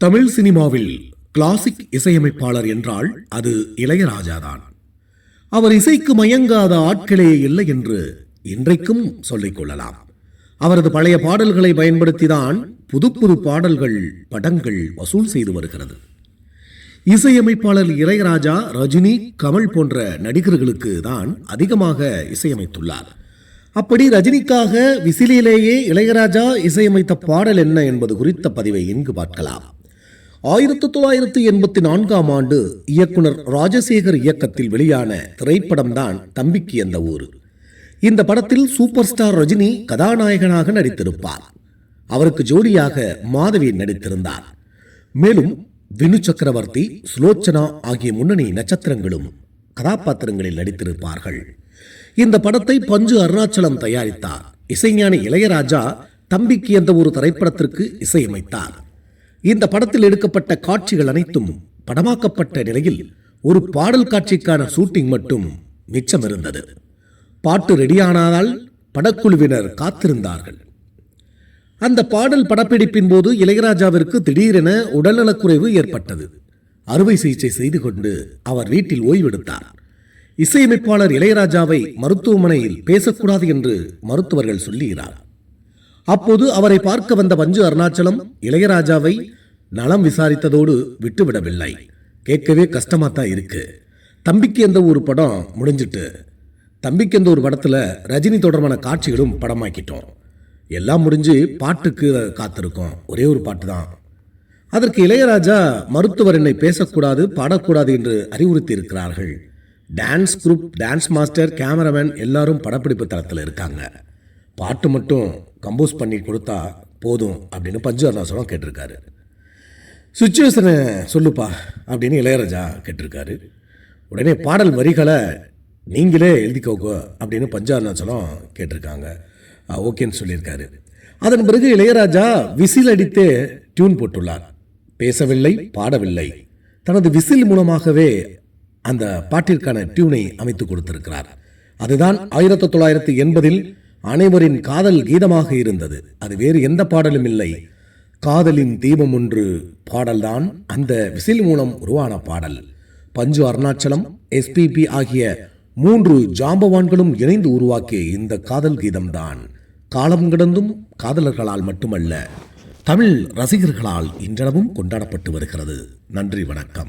தமிழ் சினிமாவில் கிளாசிக் இசையமைப்பாளர் என்றால் அது இளையராஜாதான். அவர் இசைக்கு மயங்காத ஆட்களே இல்லை என்று இன்றைக்கும் சொல்லிக் கொள்ளலாம். அவரது பழைய பாடல்களை பயன்படுத்திதான் புது புது பாடல்கள் படங்கள் வசூல் செய்து வருகிறது. இசையமைப்பாளர் இளையராஜா ரஜினி கமல் போன்ற நடிகர்களுக்கு தான் அதிகமாக இசையமைத்துள்ளார். அப்படி ரஜினிக்காக விசிலிலேயே இளையராஜா இசையமைத்த பாடல் என்ன என்பது குறித்த பதிவை இங்கு பார்க்கலாம். ஆயிரத்தி தொள்ளாயிரத்தி எண்பத்தி நான்காம் ஆண்டு இயக்குனர் ராஜசேகர் இயக்கத்தில் வெளியான திரைப்படம்தான் தம்பிக்கு எந்த ஊர். இந்த படத்தில் சூப்பர் ஸ்டார் ரஜினி கதாநாயகனாக நடித்திருப்பார். அவருக்கு ஜோடியாக மாதவி நடித்திருந்தார். மேலும் வினு சக்கரவர்த்தி சுலோச்சனா ஆகிய முன்னணி நட்சத்திரங்களும் கதாபாத்திரங்களில் நடித்திருப்பார்கள். இந்த படத்தை பஞ்சு அருணாச்சலம் தயாரித்தார். இசைஞானி இளையராஜா தம்பிக்கு என்ற ஒரு திரைப்படத்திற்கு இசையமைத்தார். இந்த படத்தில் எடுக்கப்பட்ட காட்சிகள் அனைத்தும் படமாக்கப்பட்ட நிலையில் ஒரு பாடல் காட்சிக்கான ஷூட்டிங் மட்டும் மிச்சம் இருந்தது பாட்டு ரெடியானாதால் படக்குழுவினர் காத்திருந்தார்கள். அந்த பாடல் படப்பிடிப்பின் போது இளையராஜாவிற்கு திடீரென உடல்நலக்குறைவு ஏற்பட்டது. அறுவை சிகிச்சை செய்து கொண்டு அவர் வீட்டில் ஓய்வெடுத்தார். இசையமைப்பாளர் இளையராஜாவை மருத்துவமனையில் பேசக்கூடாது என்று மருத்துவர்கள் சொல்லுகிறார். அப்போது அவரை பார்க்க வந்த மஞ்சு அருணாச்சலம் இளையராஜாவை நலம் விசாரித்ததோடு விட்டுவிடவில்லை. கேட்கவே கஷ்டமாக தான் இருக்கு. தம்பிக்கு எந்த ஒரு படம் முடிஞ்சிட்டு தம்பிக்கு எந்த ஒரு படத்தில் ரஜினி தொடர்பான காட்சிகளும் படமாக்கிட்டோம். எல்லாம் முடிஞ்சு பாட்டுக்கு காத்திருக்கோம். ஒரே ஒரு பாட்டு தான். அதற்கு இளையராஜா மருத்துவர் என்னை பேசக்கூடாது பாடக்கூடாது என்று அறிவுறுத்தி இருக்கிறார்கள் dance group dance master cameraman எல்லாரும் படப்பிடிப்பு தளத்தில் இருக்காங்க. பாட்டு மட்டும் கம்போஸ் பண்ணி கொடுத்தா போதும் அப்படின்னு பஞ்சு அருணாசலம் கேட்டிருக்காரு. சுச்சுவேஷனை சொல்லுப்பா அப்படின்னு இளையராஜா கேட்டிருக்காரு. உடனே பாடல் வரிகளை நீங்களே எழுதிக்கோங்க அப்படின்னு பஞ்சு கேட்டிருக்காங்க. ஓகேன்னு சொல்லியிருக்காரு. அதன் பிறகு இளையராஜா விசில் அடித்து டியூன் போட்டுள்ளார். பேசவில்லை பாடவில்லை. தனது விசில் மூலமாகவே அந்த பாட்டிற்கான டியூனை அமைத்து கொடுத்திருக்கிறார். அதுதான் ஆயிரத்தி தொள்ளாயிரத்தி எண்பதில் அனைவரின் காதல் கீதமாக இருந்தது. அது வேறு எந்த பாடலும் இல்லை. காதலின் தீபம் ஒன்று பாடல்தான். அந்த விசில் மூலம் உருவான பாடல். பஞ்சு அருணாச்சலம் எஸ்பிபி ஆகிய மூன்று ஜாம்பவான்களும் இணைந்து உருவாக்கிய இந்த காதல் கீதம்தான். காலம் கிடந்தும் காதலர்களால் மட்டுமல்ல தமிழ் ரசிகர்களால் இன்றளவும் கொண்டாடப்பட்டு வருகிறது. நன்றி வணக்கம்.